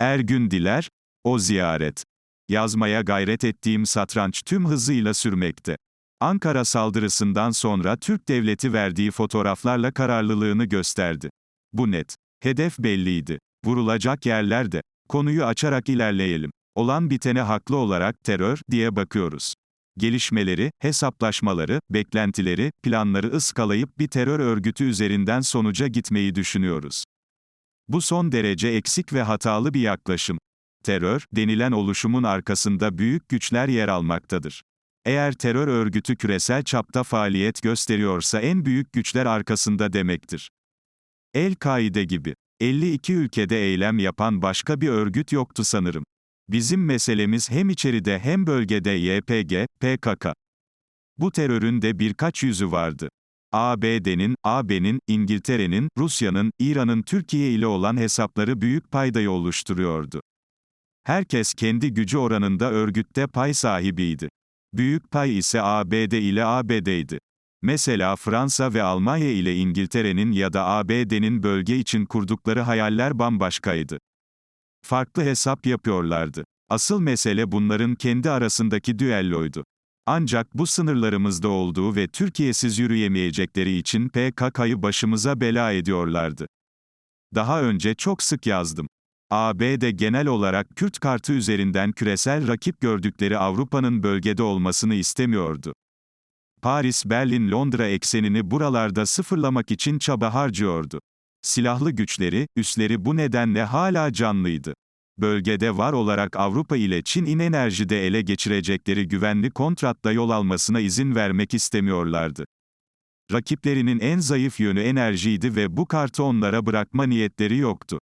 Ergün Diler, o ziyaret. Yazmaya gayret ettiğim satranç tüm hızıyla sürmekte. Ankara saldırısından sonra Türk devleti verdiği fotoğraflarla kararlılığını gösterdi. Bu net. Hedef belliydi. Vurulacak yerlerde. Konuyu açarak ilerleyelim. Olan bitene haklı olarak terör diye bakıyoruz. Gelişmeleri, hesaplaşmaları, beklentileri, planları ıskalayıp bir terör örgütü üzerinden sonuca gitmeyi düşünüyoruz. Bu son derece eksik ve hatalı bir yaklaşım. Terör, denilen oluşumun arkasında büyük güçler yer almaktadır. Eğer terör örgütü küresel çapta faaliyet gösteriyorsa en büyük güçler arkasında demektir. El-Kaide gibi. 52 ülkede eylem yapan başka bir örgüt yoktu sanırım. Bizim meselemiz hem içeride hem bölgede YPG, PKK. Bu terörün de birkaç yüzü vardı. ABD'nin, AB'nin, İngiltere'nin, Rusya'nın, İran'ın Türkiye ile olan hesapları büyük paydayı oluşturuyordu. Herkes kendi gücü oranında örgütte pay sahibiydi. Büyük pay ise ABD ile ABD'ydi. Mesela Fransa ve Almanya ile İngiltere'nin ya da ABD'nin bölge için kurdukları hayaller bambaşkaydı. Farklı hesap yapıyorlardı. Asıl mesele bunların kendi arasındaki düelloydu. Ancak bu sınırlarımızda olduğu ve Türkiye'siz yürüyemeyecekleri için PKK'yı başımıza bela ediyorlardı. Daha önce çok sık yazdım. ABD genel olarak Kürt kartı üzerinden küresel rakip gördükleri Avrupa'nın bölgede olmasını istemiyordu. Paris, Berlin, Londra eksenini buralarda sıfırlamak için çaba harcıyordu. Silahlı güçleri, üsleri bu nedenle hala canlıydı. Bölgede var olarak Avrupa ile Çin'in enerjide ele geçirecekleri güvenli kontratta yol almasına izin vermek istemiyorlardı. Rakiplerinin en zayıf yönü enerjiydi ve bu kartı onlara bırakma niyetleri yoktu.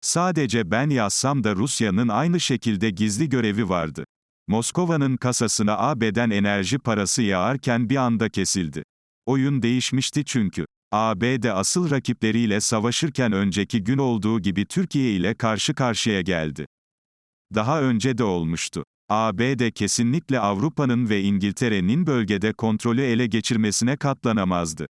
Sadece ben yazsam da Rusya'nın aynı şekilde gizli görevi vardı. Moskova'nın kasasına AB'den enerji parası yağarken bir anda kesildi. Oyun değişmişti çünkü. ABD asıl rakipleriyle savaşırken önceki gün olduğu gibi Türkiye ile karşı karşıya geldi. Daha önce de olmuştu. ABD kesinlikle Avrupa'nın ve İngiltere'nin bölgede kontrolü ele geçirmesine katlanamazdı.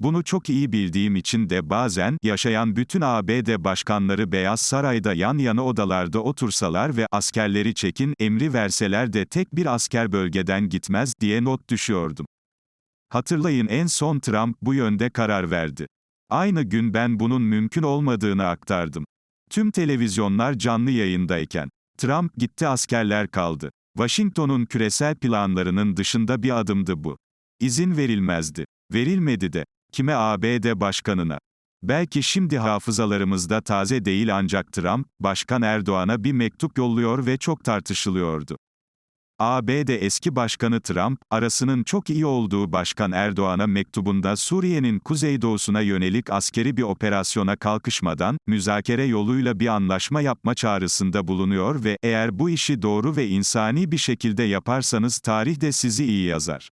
Bunu çok iyi bildiğim için de bazen, yaşayan bütün ABD başkanları Beyaz Saray'da yan yana odalarda otursalar ve askerleri çekin, emri verseler de tek bir asker bölgeden gitmez, diye not düşüyordum. Hatırlayın en son Trump bu yönde karar verdi. Aynı gün ben bunun mümkün olmadığını aktardım. Tüm televizyonlar canlı yayındayken. Trump gitti askerler kaldı. Washington'un küresel planlarının dışında bir adımdı bu. İzin verilmezdi. Verilmedi de. Kime ABD başkanına? Belki şimdi hafızalarımızda taze değil ancak Trump, Başkan Erdoğan'a bir mektup yolluyor ve çok tartışılıyordu. ABD eski başkanı Trump, arasının çok iyi olduğu Başkan Erdoğan'a mektubunda Suriye'nin kuzeydoğusuna yönelik askeri bir operasyona kalkışmadan, müzakere yoluyla bir anlaşma yapma çağrısında bulunuyor ve, eğer bu işi doğru ve insani bir şekilde yaparsanız tarih de sizi iyi yazar.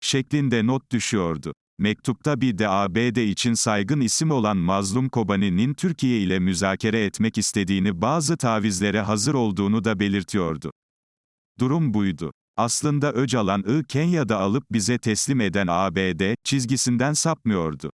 Şeklinde not düşüyordu. Mektupta bir de ABD için saygın isim olan Mazlum Kobani'nin Türkiye ile müzakere etmek istediğini bazı tavizlere hazır olduğunu da belirtiyordu. Durum buydu. Aslında Öcalan'ı Kenya'da alıp bize teslim eden ABD, çizgisinden sapmıyordu.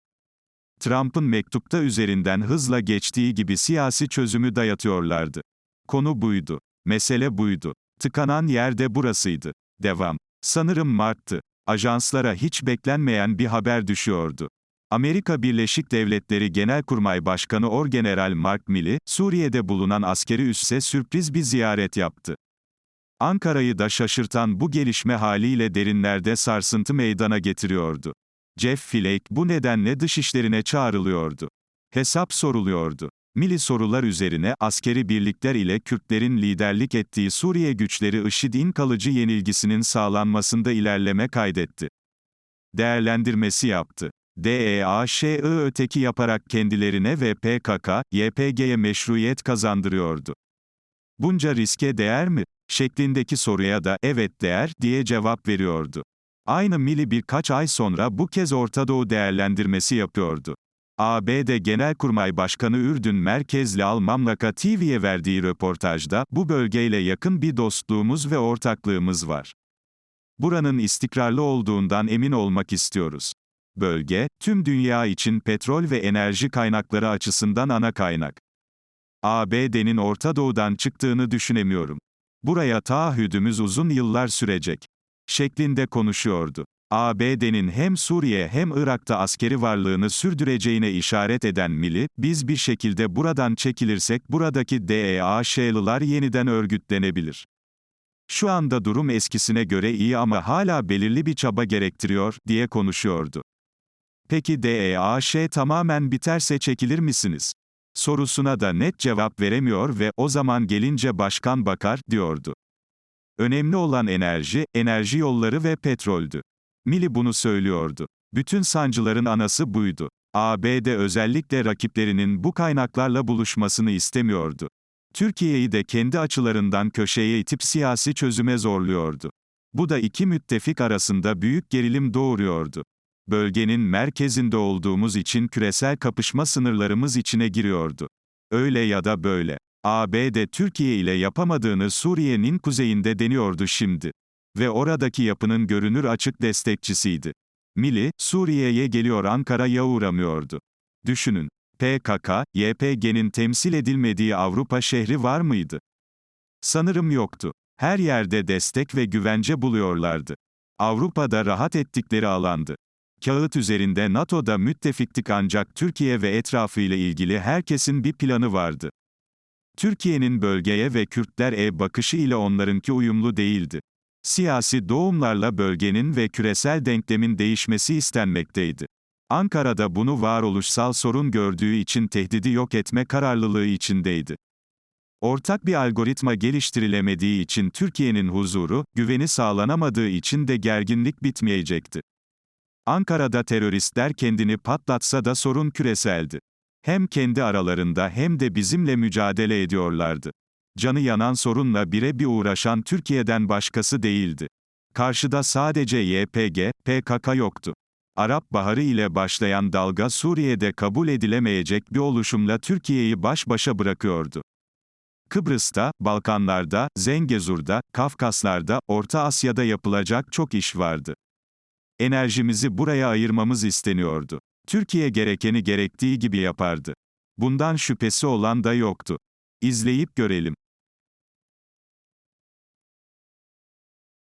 Trump'ın mektupta üzerinden hızla geçtiği gibi siyasi çözümü dayatıyorlardı. Konu buydu. Mesele buydu. Tıkanan yer de burasıydı. Devam. Sanırım Mart'tı. Ajanslara hiç beklenmeyen bir haber düşüyordu. Amerika Birleşik Devletleri Genelkurmay Başkanı Orgeneral Mark Milley, Suriye'de bulunan askeri üsse sürpriz bir ziyaret yaptı. Ankara'yı da şaşırtan bu gelişme haliyle derinlerde sarsıntı meydana getiriyordu. Jeff Flake bu nedenle dışişlerine çağrılıyordu. Hesap soruluyordu. Mili sorular üzerine askeri birlikler ile Kürtlerin liderlik ettiği Suriye güçleri IŞİD'in kalıcı yenilgisinin sağlanmasında ilerleme kaydetti. Değerlendirmesi yaptı. DEAŞ'ı öteki yaparak kendilerine ve PKK, YPG'ye meşruiyet kazandırıyordu. Bunca riske değer mi? şeklindeki soruya da evet değer diye cevap veriyordu. Aynı Mili birkaç ay sonra bu kez Orta Doğu değerlendirmesi yapıyordu. ABD Genelkurmay Başkanı Ürdün merkezli Al Mamlaka TV'ye verdiği röportajda, bu bölgeyle yakın bir dostluğumuz ve ortaklığımız var. Buranın istikrarlı olduğundan emin olmak istiyoruz. Bölge, tüm dünya için petrol ve enerji kaynakları açısından ana kaynak. ABD'nin Orta Doğu'dan çıktığını düşünemiyorum. Buraya taahhüdümüz uzun yıllar sürecek. Şeklinde konuşuyordu. ABD'nin hem Suriye hem Irak'ta askeri varlığını sürdüreceğine işaret eden Mili, biz bir şekilde buradan çekilirsek buradaki DEAŞ'lılar yeniden örgütlenebilir. Şu anda durum eskisine göre iyi ama hala belirli bir çaba gerektiriyor, diye konuşuyordu. Peki DEAŞ tamamen biterse çekilir misiniz? Sorusuna da net cevap veremiyor ve o zaman gelince başkan bakar, diyordu. Önemli olan enerji, enerji yolları ve petroldü. Mili bunu söylüyordu. Bütün sancıların anası buydu. ABD özellikle rakiplerinin bu kaynaklarla buluşmasını istemiyordu. Türkiye'yi de kendi açılarından köşeye itip siyasi çözüme zorluyordu. Bu da iki müttefik arasında büyük gerilim doğuruyordu. Bölgenin merkezinde olduğumuz için küresel kapışma sınırlarımız içine giriyordu. Öyle ya da böyle. ABD Türkiye ile yapamadığını Suriye'nin kuzeyinde deniyordu şimdi. Ve oradaki yapının görünür açık destekçisiydi. Mili, Suriye'ye geliyor Ankara'ya uğramıyordu. Düşünün. PKK, YPG'nin temsil edilmediği Avrupa şehri var mıydı? Sanırım yoktu. Her yerde destek ve güvence buluyorlardı. Avrupa'da rahat ettikleri alandı. Kağıt üzerinde NATO'da müttefiktik ancak Türkiye ve etrafıyla ilgili herkesin bir planı vardı. Türkiye'nin bölgeye ve Kürtler bakışı ile onlarınki uyumlu değildi. Siyasi doğumlarla bölgenin ve küresel denklemin değişmesi istenmekteydi. Ankara'da bunu varoluşsal sorun gördüğü için tehdidi yok etme kararlılığı içindeydi. Ortak bir algoritma geliştirilemediği için Türkiye'nin huzuru, güveni sağlanamadığı için de gerginlik bitmeyecekti. Ankara'da teröristler kendini patlatsa da sorun küreseldi. Hem kendi aralarında hem de bizimle mücadele ediyorlardı. Canı yanan sorunla bire bir uğraşan Türkiye'den başkası değildi. Karşıda sadece YPG, PKK yoktu. Arap Baharı ile başlayan dalga Suriye'de kabul edilemeyecek bir oluşumla Türkiye'yi baş başa bırakıyordu. Kıbrıs'ta, Balkanlarda, Zengezur'da, Kafkaslar'da, Orta Asya'da yapılacak çok iş vardı. Enerjimizi buraya ayırmamız isteniyordu. Türkiye gerekeni gerektiği gibi yapardı. Bundan şüphesi olan da yoktu. İzleyip görelim.